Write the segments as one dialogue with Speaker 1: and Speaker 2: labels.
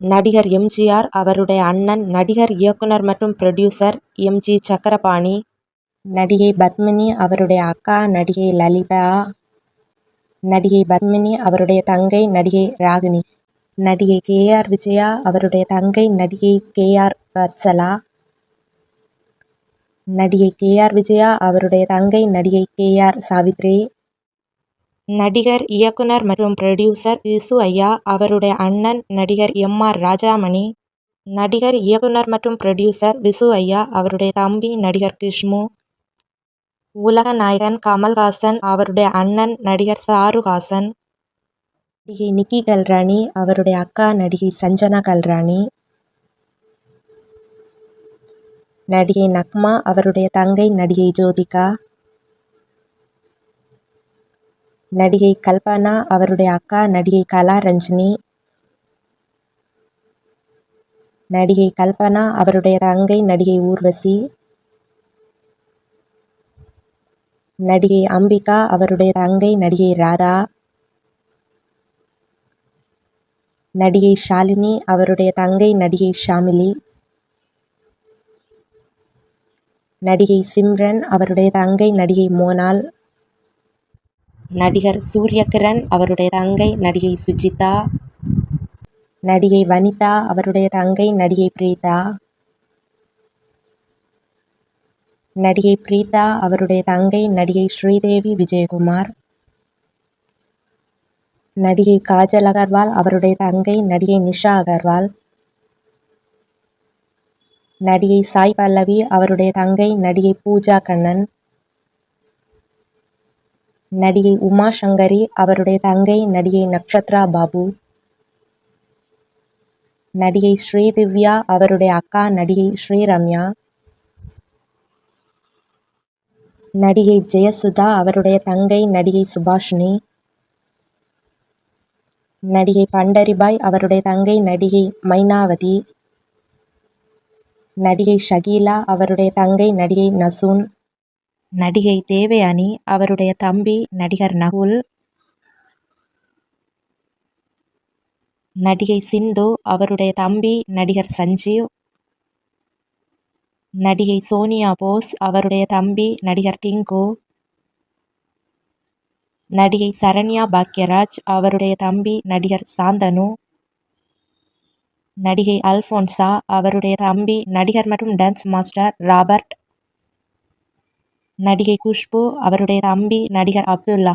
Speaker 1: நடிகர் எம்ஜிஆர் அவருடைய அண்ணன் நடிகர் இயக்குனர் மற்றும் புரொடியூசர் எம்ஜி சக்கரபாணி. நடிகை பத்மினி அவருடைய அக்கா நடிகை லலிதா. நடிகை பத்மினி அவருடைய தங்கை நடிகை ராகினி. நடிகை கே. ஆர். விஜயா அவருடைய தங்கை நடிகை கே. ஆர். வத்சலா. நடிகை கே. ஆர். விஜயா அவருடைய தங்கை நடிகை கே. ஆர். சாவித்ரி. நடிகர் இயக்குனர் மற்றும் புரொடியூசர் விசு ஐயா அவருடைய அண்ணன் நடிகர் எம். ஆர். ராஜாமணி. நடிகர் இயக்குனர் மற்றும் புரொடியூசர் விசு ஐயா அவருடைய தம்பி நடிகர் கிஷ்மு உலக நாயகன் கமல்ஹாசன் அவருடைய அண்ணன் நடிகர் சாருஹாசன். நடிகை நிக்கி கல்ராணி அவருடைய அக்கா நடிகை சஞ்சனா கல்ராணி. நடிகை நக்மா அவருடைய தங்கை நடிகை ஜோதிகா. நடிகை கல்பனா அவருடைய அக்கா நடிகை கலா ரஞ்சினி நடிகை கல்பனா அவருடைய தங்கை நடிகை ஊர்வசி. நடிகை அம்பிகா அவருடைய தங்கை நடிகை ராதா. நடிகை ஷாலினி அவருடைய தங்கை நடிகை ஷாமிலி. நடிகை சிம்ரன் அவருடைய தங்கை நடிகை மோனால். நடிகர் சூரியகிரண் அவருடைய தங்கை நடிகை சுஜிதா. நடிகை வனிதா அவருடைய தங்கை நடிகை பிரீதா. நடிகை பிரீதா அவருடைய தங்கை நடிகை ஸ்ரீதேவி விஜயகுமார். நடிகை காஜல் அகர்வால் அவருடைய தங்கை நடிகை நிஷா அகர்வால். நடிகை சாய் பல்லவி அவருடைய தங்கை நடிகை பூஜா கண்ணன். நடிகை உமா சங்கரி அவருடைய தங்கை நடிகை நக்ஷத்ரா பாபு. நடிகை ஸ்ரீதிவ்யா அவருடைய அக்கா நடிகை ஸ்ரீரம்யா. நடிகை ஜெயசுதா அவருடைய தங்கை நடிகை சுபாஷினி. நடிகை பண்டரிபாய் அவருடைய தங்கை நடிகை மைனாவதி. நடிகை ஷகீலா அவருடைய தங்கை நடிகை நசூன். நடிகை தேவயானி அவருடைய தம்பி நடிகர் நகுல். நடிகை சிந்து அவருடைய தம்பி நடிகர் சஞ்சீவ். நடிகை சோனியா போஸ் அவருடைய தம்பி நடிகர் டிங்கு. நடிகை சரண்யா பாக்யராஜ் அவருடைய தம்பி நடிகர் சாந்தனு. நடிகை அல்போன்சா அவருடைய தம்பி நடிகர் மற்றும் டான்ஸ் மாஸ்டர் ராபர்ட். நடிகை குஷ்பு அவருடைய தம்பி நடிகர் அப்துல்லா.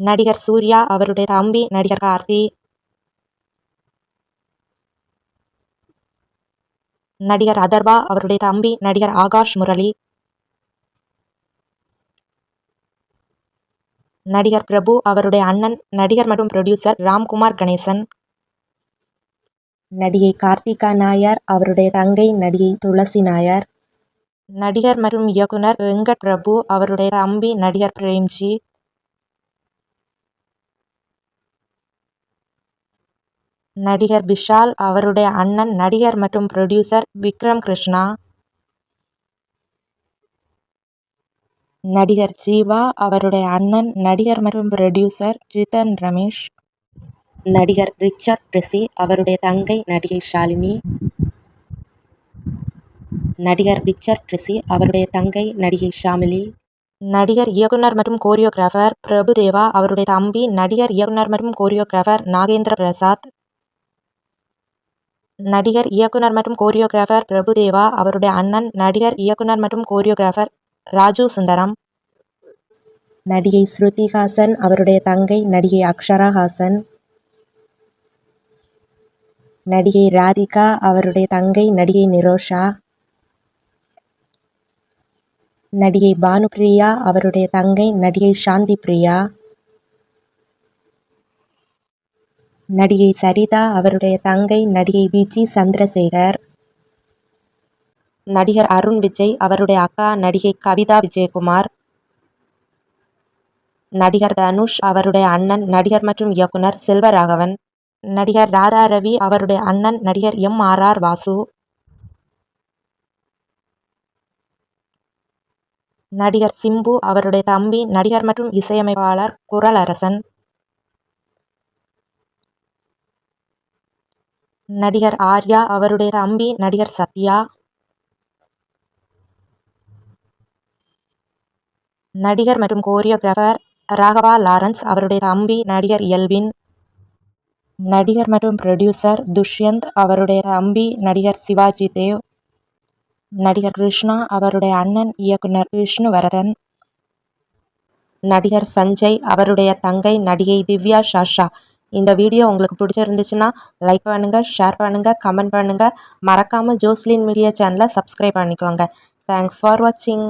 Speaker 1: நடிகர் சூர்யா அவருடைய தம்பி நடிகர் கார்த்தி. நடிகர் அதர்வா அவருடைய தம்பி நடிகர் ஆகாஷ் முரளி. நடிகர் பிரபு அவருடைய அண்ணன் நடிகர் மற்றும் ப்ரொடியூசர் ராம்குமார் கணேசன். நடிகை கார்த்திகா நாயர் அவருடைய தங்கை நடிகை துளசி நாயர். நடிகர் மற்றும் இயக்குனர் வெங்கட் பிரபு அவருடைய தம்பி நடிகர் பிரேம்ஜி. நடிகர் விஷால் அவருடைய அண்ணன் நடிகர் மற்றும் புரொடியூசர் விக்ரம் கிருஷ்ணா. நடிகர் ஜீவா அவருடைய அண்ணன் நடிகர் மற்றும் புரொடியூசர் ஜிதன் ரமேஷ். நடிகர் ரிச்சர்ட் ரிஷி அவருடைய தங்கை நடிகை ஷாலினி. நடிகர் ரிச்சர்ட் ரிசி அவருடைய தங்கை நடிகை ஷாமிலி. நடிகர் இயக்குனர் மற்றும் கோரியோகிராஃபர் பிரபுதேவா அவருடைய தம்பி நடிகர் இயக்குனர் மற்றும் கோரியோகிராஃபர் நாகேந்திர பிரசாத். நடிகர் இயக்குனர் மற்றும் கோரியோகிராஃபர் பிரபுதேவா அவருடைய அண்ணன் நடிகர் இயக்குனர் மற்றும் கோரியோகிராஃபர் ராஜு சுந்தரம். நடிகை ஸ்ருதி ஹாசன் அவருடைய தங்கை நடிகை அக்ஷரா ஹாசன். நடிகை ராதிகா அவருடைய தங்கை நடிகை நிரோஷா. நடிகை பானுபிரியா அவருடைய தங்கை நடிகை சாந்தி பிரியா. நடிகை சரிதா அவருடைய தங்கை நடிகை விஜி சந்திரசேகர். நடிகர் அருண் விஜய் அவருடைய அக்கா நடிகை கவிதா விஜயகுமார். நடிகர் தனுஷ் அவருடைய அண்ணன் நடிகர் மற்றும் இயக்குனர் செல்வராகவன். நடிகர் ராதா ரவி அவருடைய அண்ணன் நடிகர் எம். ஆர். ஆர். வாசு. நடிகர் சிம்பு அவருடைய தம்பி நடிகர் மற்றும் இசையமைப்பாளர் குரலரசன். நடிகர் ஆர்யா அவருடைய தம்பி நடிகர் சத்யா. நடிகர் மற்றும் கோரியோகிராஃபர் ராகவா லாரன்ஸ் அவருடைய தம்பி நடிகர் எல்வின். நடிகர் மற்றும் ப்ரொடியூசர் துஷ்யந்த் அவருடைய தம்பி நடிகர் சிவாஜி தேவ். நடிகர் கிருஷ்ணா அவருடைய அண்ணன் இயக்குனர் விஷ்ணுவர்தன் நடிகர் சஞ்சய் அவருடைய தங்கை நடிகை திவ்யா ஷாஷா. இந்த வீடியோ உங்களுக்கு பிடிச்சிருந்துச்சுன்னா லைக் பண்ணுங்கள் ஷேர் பண்ணுங்கள் கமெண்ட் பண்ணுங்கள் மறக்காமல் ஜோஸ்லின் மீடியா சேனலை சப்ஸ்கிரைப் பண்ணிக்கோங்க. தேங்க்ஸ் ஃபார் வாட்சிங்